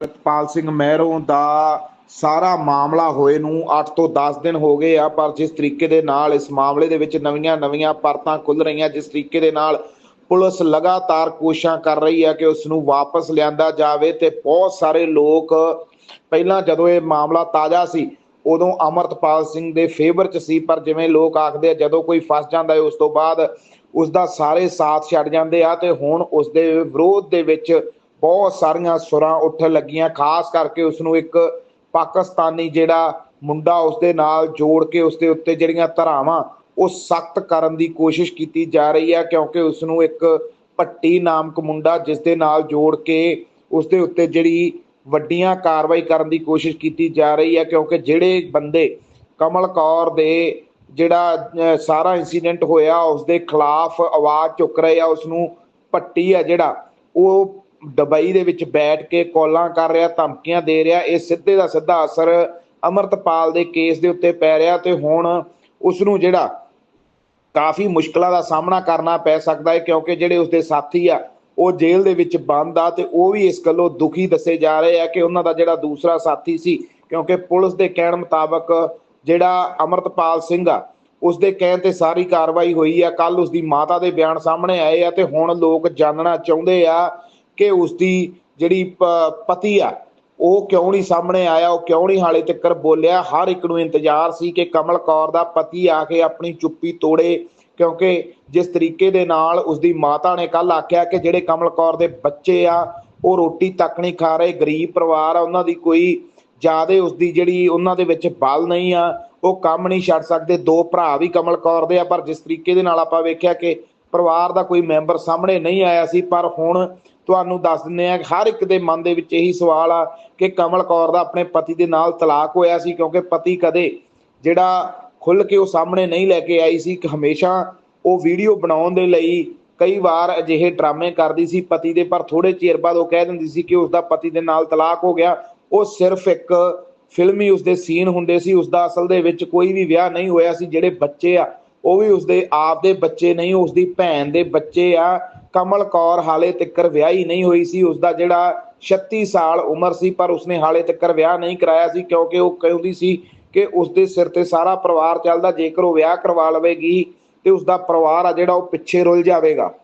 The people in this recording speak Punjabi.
ਸਤਪਾਲ ਸਿੰਘ ਮਹਿਰੋਂ ਦਾ ਸਾਰਾ ਮਾਮਲਾ ਹੋਏ ਨੂੰ 8 ਤੋਂ 10 ਦਿਨ ਹੋ ਗਏ ਆ, ਪਰ ਜਿਸ ਤਰੀਕੇ ਦੇ ਨਾਲ ਇਸ ਮਾਮਲੇ ਦੇ ਵਿੱਚ ਨਵੀਆਂ-ਨਵੀਆਂ ਪਰਤਾਂ ਖੁੱਲ ਰਹੀਆਂ, ਜਿਸ ਤਰੀਕੇ ਦੇ ਨਾਲ ਪੁਲਿਸ ਲਗਾਤਾਰ ਕੋਸ਼ਿਸ਼ਾਂ ਕਰ ਰਹੀ ਹੈ ਕਿ ਉਸ ਨੂੰ ਵਾਪਸ ਲਿਆਂਦਾ ਜਾਵੇ ਤੇ ਬਹੁਤ ਸਾਰੇ ਲੋਕ ਪਹਿਲਾਂ ਜਦੋਂ ਇਹ ਮਾਮਲਾ ਤਾਜ਼ਾ ਸੀ, ਉਦੋਂ ਅਮਰਤਪਾਲ ਸਿੰਘ ਦੇ ਫੇਵਰ ਚ ਸੀ, ਪਰ ਜਿਵੇਂ ਲੋਕ ਆਖਦੇ ਆ, ਜਦੋਂ ਕੋਈ ਫਸ ਜਾਂਦਾ ਹੈ ਉਸ ਤੋਂ ਬਾਅਦ ਉਸ ਦਾ ਸਾਰੇ ਸਾਥ ਛੱਡ ਜਾਂਦੇ ਆ ਤੇ ਹੁਣ ਉਸ ਦੇ ਵਿਰੋਧ ਦੇ ਵਿੱਚ ਬਹੁਤ ਸਾਰੀਆਂ ਸੁਰਾਂ ਉੱਠਣ ਲੱਗੀਆਂ ਖਾਸ ਕਰਕੇ ਉਸ ਨੂੰ ਇੱਕ ਪਾਕਿਸਤਾਨੀ ਜਿਹੜਾ ਮੁੰਡਾ ਉਸ ਦੇ ਨਾਲ ਜੋੜ ਕੇ ਉਸ ਦੇ ਉੱਤੇ ਜਿਹੜੀਆਂ ਧਰਾਵਾਂ ਉਹ ਸਖਤ ਕਰਨ ਦੀ ਕੋਸ਼ਿਸ਼ ਕੀਤੀ ਜਾ ਰਹੀ ਹੈ ਕਿਉਂਕਿ ਉਸ ਨੂੰ ਇੱਕ ਪੱਟੀ ਨਾਮਕ ਮੁੰਡਾ ਜਿਸ ਦੇ ਨਾਲ ਜੋੜ ਕੇ ਉਸ ਦੇ ਉੱਤੇ ਜਿਹੜੀ ਵੱਡੀਆਂ ਕਾਰਵਾਈ ਕਰਨ ਦੀ ਕੋਸ਼ਿਸ਼ ਕੀਤੀ ਜਾ ਰਹੀ ਹੈ ਕਿਉਂਕਿ ਜਿਹੜੇ ਬੰਦੇ ਕਮਲ ਕੌਰ ਦੇ ਜਿਹੜਾ ਅਹ, ਸਾਰਾ ਇਨਸੀਡੈਂਟ ਹੋਇਆ ਉਸ ਦੇ ਖਿਲਾਫ ਆਵਾਜ਼ ਚੁੱਕ ਰਹੇ ਆ ਉਸ ਨੂੰ ਪੱਟੀ ਆ ਜਿਹੜਾ ਉਹ ਦੁਬਈ ਦੇ ਵਿੱਚ ਬੈਠ ਕੇ ਕਾਲਾਂ ਕਰ ਰਿਹਾ, ਧਮਕੀਆਂ ਦੇ ਰਿਹਾ, ਇਹ ਸਿੱਧੇ ਦਾ ਸਿੱਧਾ ਅਸਰ ਅਮਰਤਪਾਲ ਦੇ ਕੇਸ ਦੇ ਉੱਤੇ ਪੈ ਰਿਹਾ ਤੇ ਹੁਣ ਉਸ ਨੂੰ ਜਿਹੜਾ ਕਾਫੀ ਮੁਸ਼ਕਲਾਂ ਦਾ ਸਾਹਮਣਾ ਕਰਨਾ ਪੈ ਸਕਦਾ ਹੈ ਕਿਉਂਕਿ ਜਿਹੜੇ ਉਸਦੇ ਸਾਥੀ ਆ, ਉਹ ਜੇਲ੍ਹ ਦੇ ਵਿੱਚ ਬੰਦ ਆ ਤੇ ਉਹ ਵੀ ਇਸ ਗੱਲੋਂ ਦੁਖੀ ਦੱਸੇ ਜਾ ਰਹੇ ਆ ਕਿ ਉਹਨਾਂ ਦਾ ਜਿਹੜਾ ਦੂਸਰਾ ਸਾਥੀ ਸੀ, ਕਿਉਂਕਿ ਪੁਲਿਸ ਦੇ ਕਹਿਣ ਮੁਤਾਬਕ ਜਿਹੜਾ ਅਮਰਤਪਾਲ ਸਿੰਘ ਆ ਉਸ ਦੇ ਕਹਿਣ ਤੇ ਸਾਰੀ ਕਾਰਵਾਈ ਹੋਈ ਆ ਕੱਲ ਉਸ ਦੀ ਮਾਤਾ ਦੇ ਬਿਆਨ ਸਾਹਮਣੇ ਆਏ ਆ ਤੇ ਹੁਣ ਲੋਕ ਜਾਣਨਾ ਚਾਹੁੰਦੇ ਆ ਕਿ ਉਸ ਦੀ ਜਿਹੜੀ ਪਤੀ ਆ, ਉਹ ਕਿਉਂ ਨਹੀਂ ਸਾਹਮਣੇ ਆਇਆ, ਉਹ ਕਿਉਂ ਨਹੀਂ ਹਾਲੇ ਤੱਕ ਬੋਲਿਆ? ਹਰ ਇੱਕ ਨੂੰ ਇੰਤਜ਼ਾਰ ਸੀ ਕਿ ਕਮਲ ਕੌਰ ਦਾ ਪਤੀ ਆ ਕੇ ਆਪਣੀ ਚੁੱਪੀ ਤੋੜੇ, ਕਿਉਂਕਿ ਜਿਸ ਤਰੀਕੇ ਦੇ ਨਾਲ ਉਸ ਦੀ ਮਾਤਾ ਨੇ ਕੱਲ ਆਖਿਆ ਕਿ ਜਿਹੜੇ ਕਮਲ ਕੌਰ ਦੇ ਬੱਚੇ ਆ, ਉਹ ਰੋਟੀ ਤੱਕ ਨਹੀਂ ਖਾ ਰਹੇ, ਗਰੀਬ ਪਰਿਵਾਰ ਆ, ਉਹਨਾਂ ਦੀ ਕੋਈ ਜਿਆਦੇ ਉਸ ਦੀ ਜਿਹੜੀ ਉਹਨਾਂ ਦੇ ਵਿੱਚ ਬਲ ਨਹੀਂ ਆ, ਉਹ ਕੰਮ ਨਹੀਂ ਛੱਡ ਸਕਦੇ, ਦੋ ਭਰਾ ਵੀ ਕਮਲ ਕੌਰ ਦੇ ਆ, ਪਰ ਜਿਸ ਤਰੀਕੇ ਦੇ ਨਾਲ ਆਪਾਂ ਵੇਖਿਆ ਕਿ ਪਰਿਵਾਰ ਦਾ ਕੋਈ ਮੈਂਬਰ ਸਾਹਮਣੇ ਨਹੀਂ ਆਇਆ ਸੀ, ਪਰ ਹੁਣ ਤੁਹਾਨੂੰ ਦੱਸ ਦਿੰਦੇ ਆ ਹਰ ਇੱਕ ਦੇ ਮਨ ਦੇ ਵਿੱਚ ਇਹੀ ਸਵਾਲ ਆ ਕਿ ਕਮਲ ਕੌਰ ਦਾ ਆਪਣੇ ਪਤੀ ਦੇ ਨਾਲ ਤਲਾਕ ਹੋਇਆ ਸੀ, ਕਿਉਂਕਿ ਪਤੀ ਕਦੇ ਜਿਹੜਾ ਖੁੱਲ ਕੇ ਉਹ ਸਾਹਮਣੇ ਨਹੀਂ ਲੈ ਕੇ ਆਈ ਸੀ, ਕਿ ਹਮੇਸ਼ਾ ਉਹ ਵੀਡੀਓ ਬਣਾਉਣ ਦੇ ਲਈ ਕਈ ਵਾਰ ਅਜਿਹੇ ਡਰਾਮੇ ਕਰਦੀ ਸੀ ਪਤੀ ਦੇ, ਪਰ ਥੋੜੇ ਚਿਰ ਬਾਅਦ ਉਹ ਕਹਿ ਦਿੰਦੀ ਸੀ ਕਿ ਉਸ ਦਾ ਪਤੀ ਦੇ ਨਾਲ ਤਲਾਕ ਹੋ ਗਿਆ। ਉਹ ਸਿਰਫ ਇੱਕ ਫਿਲਮੀ ਉਸ ਦੇ ਸੀਨ ਹੁੰਦੇ ਸੀ ਉਸ ਦਾ ਅਸਲ ਦੇ ਵਿੱਚ ਕੋਈ ਵੀ ਵਿਆਹ ਨਹੀਂ ਹੋਇਆ ਸੀ, ਜਿਹੜੇ ਬੱਚੇ ਆ ਉਹ ਵੀ ਉਸਦੇ ਆਪ ਦੇ ਬੱਚੇ ਨਹੀਂ, ਉਸਦੀ ਭੈਣ ਦੇ ਬੱਚੇ ਆ। ਕਮਲ ਕੌਰ ਹਾਲੇ ਤੱਕਰ ਵਿਆਹੀ ਨਹੀਂ ਹੋਈ ਸੀ। ਉਸਦਾ ਜਿਹੜਾ 36 ਸਾਲ ਉਮਰ ਸੀ, ਪਰ ਉਸਨੇ ਹਾਲੇ ਤੱਕ ਵਿਆਹ ਨਹੀਂ ਕਰਾਇਆ ਸੀ, ਕਿਉਂਕਿ ਉਹ ਕਹਿੰਦੀ ਸੀ ਕਿ ਉਸਦੇ ਸਿਰ ਤੇ ਸਾਰਾ ਪਰਿਵਾਰ ਚੱਲਦਾ, ਜੇਕਰ ਉਹ ਵਿਆਹ ਕਰਵਾ ਲਵੇਗੀ ਤੇ ਉਸਦਾ ਪਰਿਵਾਰ ਆ ਜਿਹੜਾ ਉਹ ਪਿੱਛੇ ਰੁੱਲ ਜਾਵੇਗਾ।